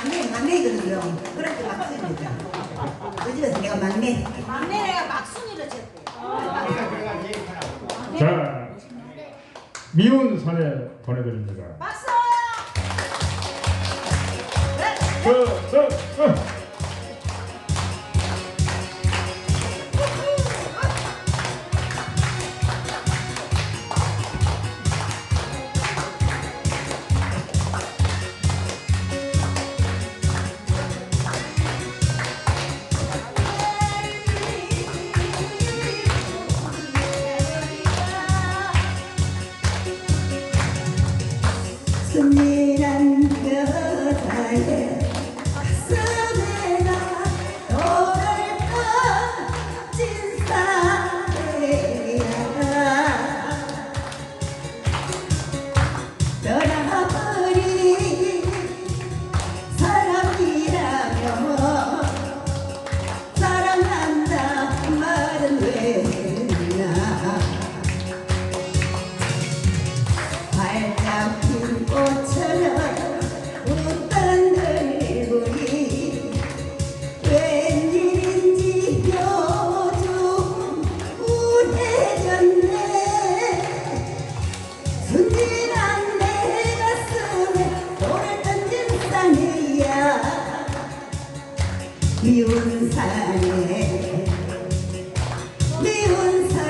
막내, 막내거든요. 그렇게 막습니다. 그 집에서 내가 막내. 막내 내가 막순이를 쳤대. 자, 미운 선에 보내드립니다. 박수! 네. 그, 미운 산에 미운 산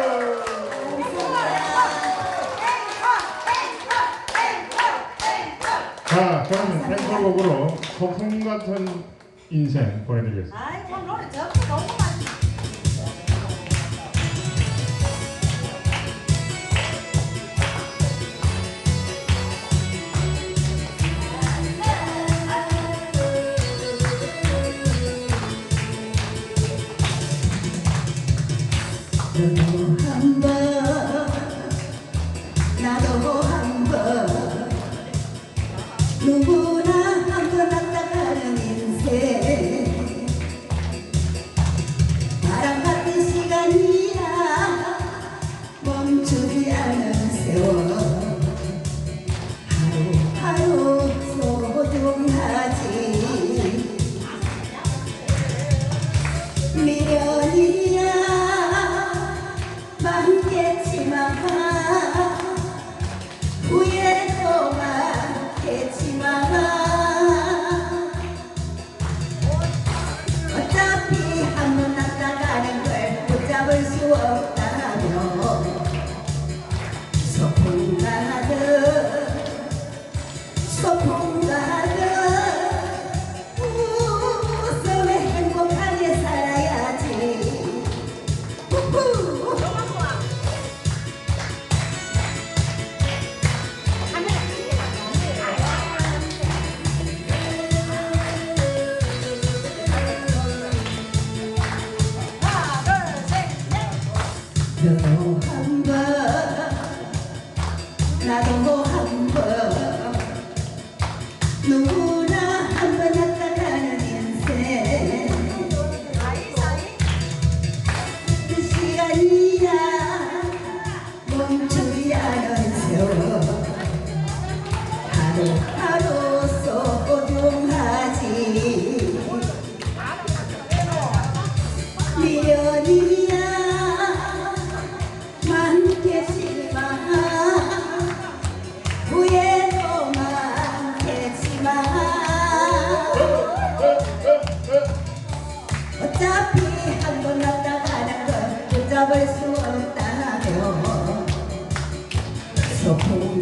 자, 그러면 앵콜곡으로 소풍 같은 인생 보내드리겠습니다. 아이, Oh, 어차피 한번 왔다 가는 걸 붙잡을 수 없다며. 소풍 소풍